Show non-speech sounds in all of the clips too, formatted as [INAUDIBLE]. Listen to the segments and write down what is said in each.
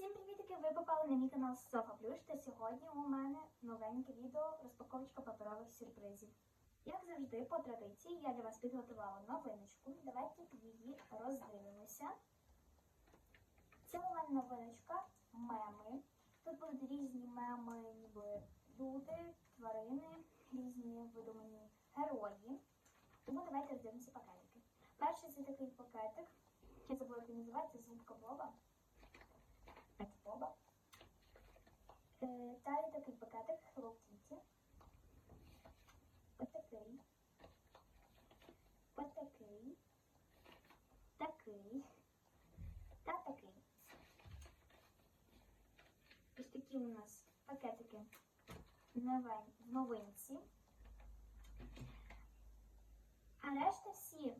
Всім привітики! Ви попали на мій канал Софа Плюш та сьогодні у мене новеньке відео розпаковочка паперових сюрпризів. Як завжди, по традиції, я для вас підготувала новиночку. Давайте її роздивимося. Це у мене новиночка меми. Тут будуть різні меми, ніби люди, тварини, різні видумані герої. Тому давайте роздивимося пакетики. Перший це такий пакетик. Я забула, як він називається звука Боба. Це Боба. Е, такий пакетик Hello Kitty. Ось такий. Такий. Такий. Та такий. Ось такі у нас пакетики в новинці. А решта всі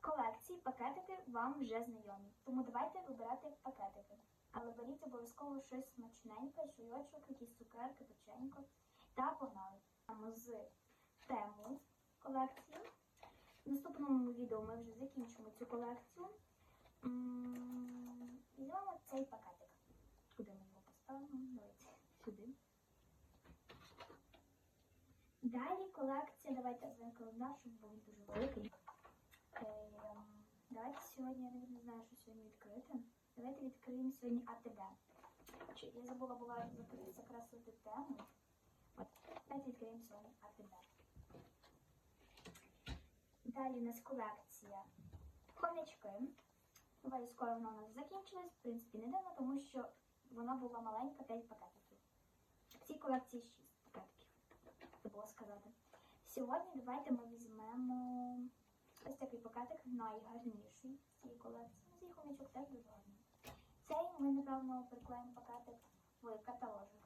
колекції, пакетики вам вже знайомі. Тому давайте вибирати пакетики. Але беріть обов'язково щось смачненьке, чайочок, якісь цукерки, печенько. Та погнали. З тему колекції. В наступному відео ми вже закінчимо цю колекцію. Візьмемо цей пакетик. Куди ми його поставимо? Давайте сюди. Далі колекція. Давайте нашу, бо він дуже великий. Ем, Давайте сьогодні, я не знаю, що сьогодні відкрити. Давайте відкриємо сьогодні АТБ. Я забула була закрасити тему. От, давайте відкриємо сьогодні АТБ. Далі у нас колекція хомячки. Давай скоро вона у нас закінчилась. В принципі, не дивно, тому що вона була маленька 5 пакетиків. В цій колекції 6 пакетиків. Забула сказати. Сьогодні давайте ми візьмемо ось такий пакетик найгарніший з цієї колекції. Ну, Цей хомячок теж дуже гарний. Цей ми, напевно, приклеїмо пакетик в каталожик.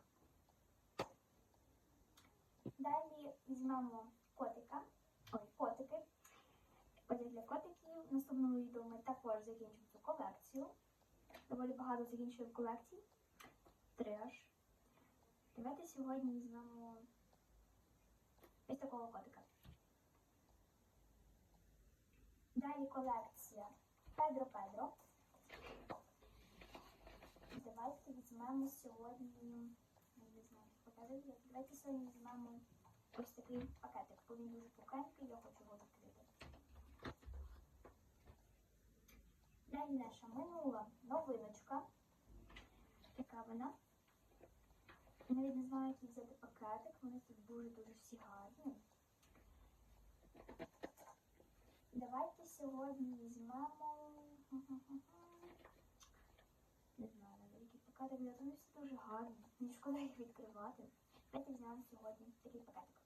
Далі візьмемо котика. Ой, котики. Одяг для котиків. В наступному відео ми також закінчимо цю колекцію. Доволі багато закінчуємо колекцій. Треш. Давайте сьогодні візьмемо ось такого котика. Далі колекція Педро Педро. Давайте візьмемо сьогодні. Я не знаю, пакетик. Давайте сьогодні візьмемо ось такий пакетик, бо він дуже пухенький, я хочу його відкрити. Далі наша минула новиночка. Така вона. Навіть не знаю, який взяти пакетик. Вони тут дуже-дуже всі гарні. Давайте сьогодні візьмемо. Не знаю, навіть який пакетик. Думаю, дуже гарно. Мені шкода їх відкривати. Давайте візьмемо сьогодні такий пакетик.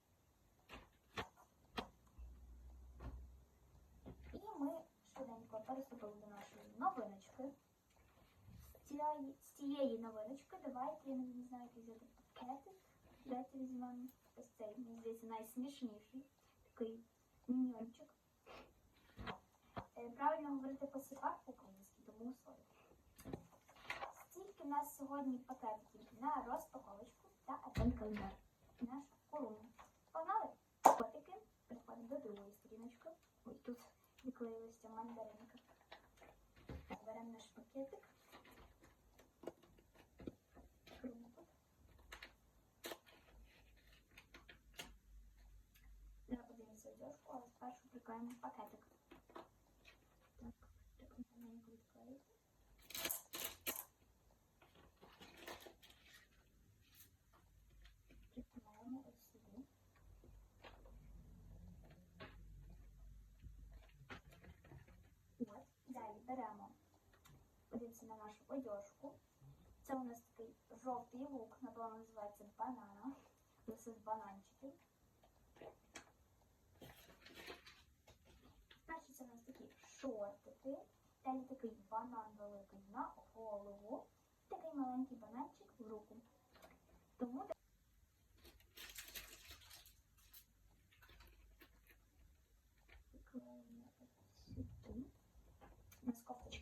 І ми швиденько переступили до нашої новиночки. З цієї, новиночки давайте, я не знаю, який взяти пакетик. Давайте візьмемо ось цей, мені здається, найсмішніший. Сьогодні пакетиків на розпаковочку та адвент-календар. Наш колумн. Погнали! Котики. Приходимо до другої сторіночки. Ой, тут відклеїлася мандаринка. Беремо наш пакетик. Зараз подивимося одежку, але спершу приклеїмо пакетик. Так, так маленько відклеїти. Приклеїмо ось сюди. От, далі беремо, подивіться на нашу одежку. Це у нас такий жовтий лук, напевно, називається банана. Це з бананчиків. Перші це у нас такі шортики. Далі такий банан великий на голову. Такий маленький бананчик в руку. Тому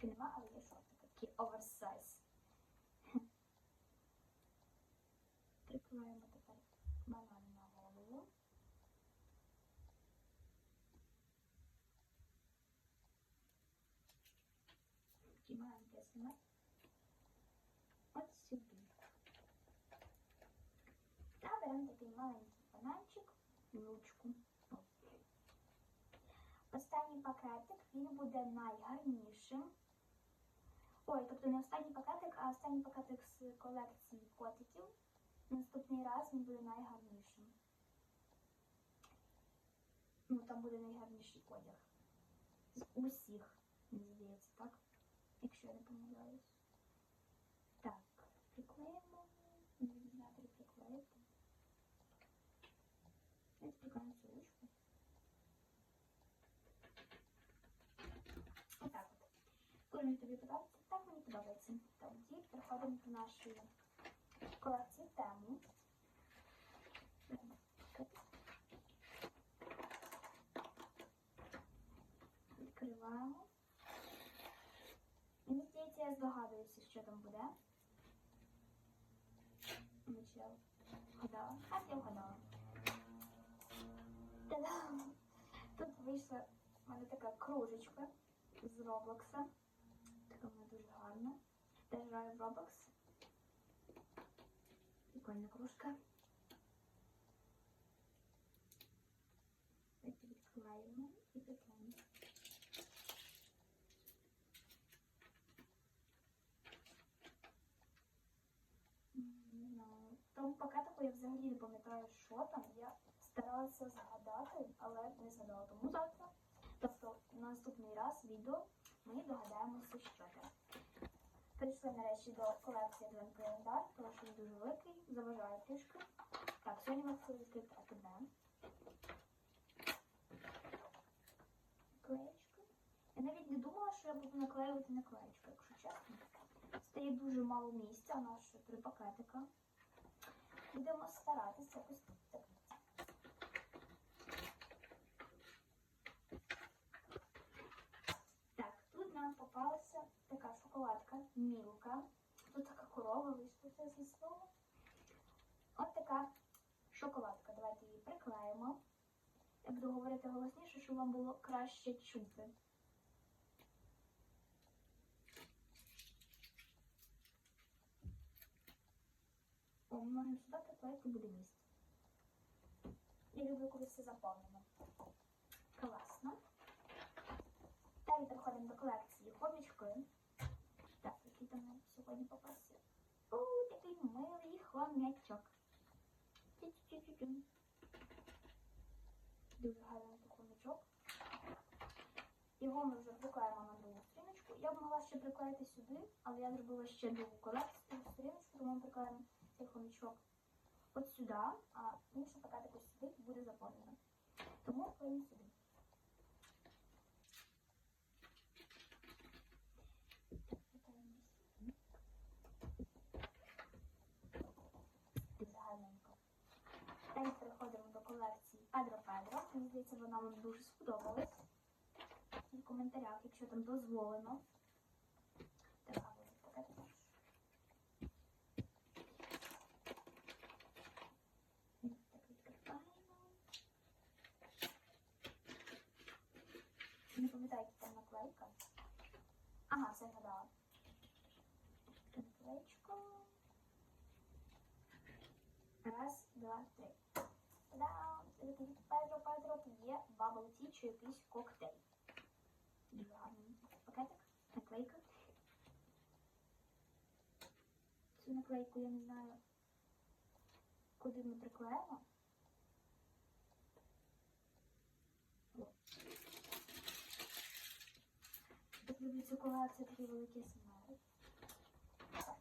шапки нема, але є шортики. Такі оверсайз. [LAUGHS] Приклеїмо тепер банан на голову. Піднімаємо тесни. От сюди. Та беремо такий маленький бананчик і ручку. Останній пакетик, він буде найгарнішим. Ой, тобто не останній пакетик, а останній пакетик з колекції котиків. Наступний раз він буде найгарнішим. Ну, там буде найгарніший одяг. З усіх, мені здається, так? Якщо я не помиляюсь. Так, приклеїмо. Не знаю, приклеїти. Я приклею цю ручку. Отак от. Коли тобі подобається, подобається. Тоді переходимо до нашої колекції тему. Відкриваємо. Мені здається, я здогадуюся, що там буде. Ну, вгадала? А, я вгадала. Та-дам! Тут вийшла в мене така кружечка з Роблокса. Дуже гарна. Теж граю в Roblox. Прикольна кружка. Давайте відклеїмо і. В тому пакетику я взагалі не пам'ятаю, що там. Я старалася згадати, але не згадала. Тому завтра, тобто на наступний раз відео, ми це. Прийшли нарешті до колекції Advent календар, тому що він дуже великий, заважає трішки. Так, сьогодні ми хотіли відкрити АТБ. Наклеєчка. Я навіть не думала, що я буду наклеювати наклеєчку, якщо чесно. Стає дуже мало місця, у нас ще три пакетика. Будемо старатися так. Так, тут нам попалася така шоколадка, мілка. Тут така корова вийшла це зі слова. От така шоколадка. Давайте її приклеїмо. Я буду говорити щоб вам було краще чути. О, можемо сюди приклеїти буде місце. Я люблю, коли все заповнено. Класно. Далі переходимо до колекції хомічки. Так, який там сьогодні попався. О, такий милий хомячок. Дуже хомячок. Його ми вже приклеїмо на другу сторіночку. Я б могла ще приклеїти сюди, але я зробила ще другу колекцію сторіночку, тому приклеїмо цей хомячок от сюди, а інший пакетик ось сюди буде заповнено. Тому клеїмо сюди. Далі переходимо до колекції Адро Педро. Мені здається, вона вам дуже сподобалась. Коментарях, якщо там дозволено. Так. Не пам'ятаю, які там наклейка. Ага, все згадала. Наклеечку. Раз, два, три. Та-дам! Педро Педро є бабл ті чи якийсь коктейль. Пакетик, наклейка. Цю наклейку я не знаю, куди ми приклеїмо. Так люблю цю колекцію, такі великі смери.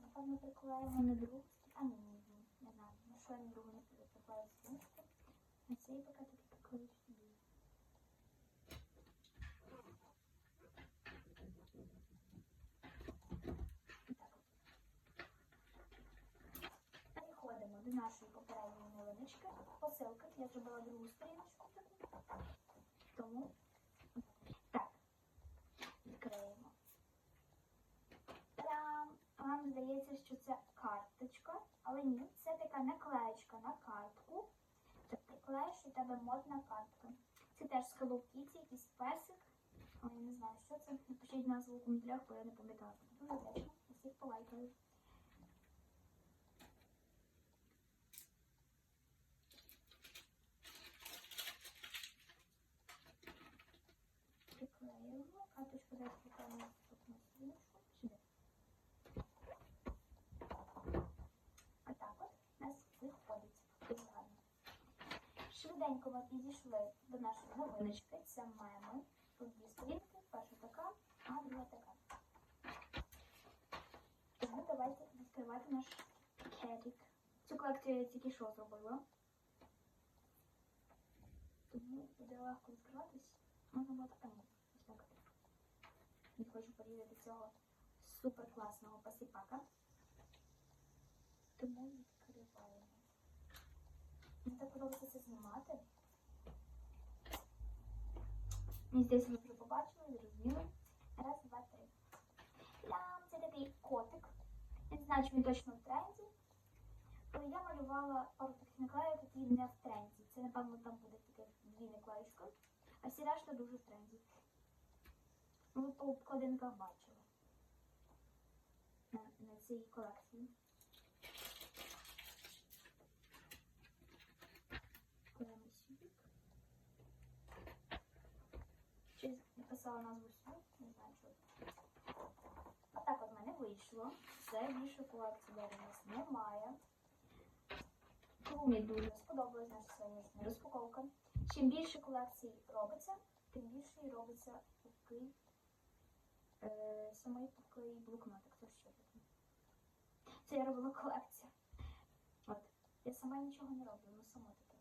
Напевно, приклеїмо на другу. А ні, не знаю. На що я на другу не приклею. На цей пакетик приклею сюди. Переходимо до нашої попередньої новиночки. Посилка. Я зробила другу сторіночку. Тому так. Відкриємо. Та-дам! Вам здається, що це карточка, але ні, це така наклеєчка на картку. Ти приклеїш у тебе модна картка. Це теж з Hello Kitty, якийсь песик. Але я не знаю, що це. Напишіть назву в коментарях, бо я не пам'ятаю. Дуже вдячна. Усіх полайкаю. Карточку дайте рекламу, чтобы у нас вышел. Сюда. Отак так от у нас виходить ідеально. Швиденько ми підійшли до нашої новиночки. Це маємо тут дві сторінки, перша така, а друга така. Тому давайте відкривати наш керік. Цю колекцію я тільки що зробила. Тому буде легко відкриватись. Можна було так не хочу порізати цього супер класного пасіпака. Тому відкриваємо. Мені так подобається це знімати. Мені здається, ви вже побачили, зрозуміли. Раз, два, три. Там це такий котик. Я не знаю, чи він точно в тренді. Але я малювала пару таких наклеїв, які не в тренді. Це, напевно, там буде таких дві наклеїчки. А всі решта дуже в тренді. Ну, ви по обкладинках бачили. На, на цій колекції. Кладемо сюди. Щось написала назву сюди, не знаю чого. Отак от мене вийшло. Все більше колекції у нас немає. Мені дуже сподобалась наша сьогоднішня розпаковка. Чим більше колекцій робиться, тим більше робиться такий е, самий такий блокнотик. Це що таке? Це я робила колекцію. От. Я сама нічого не роблю, ну само таке.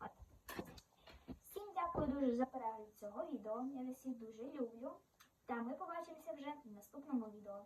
От. Всім дякую дуже за перегляд цього відео. Я вас всіх дуже люблю. Та ми побачимося вже в наступному відео.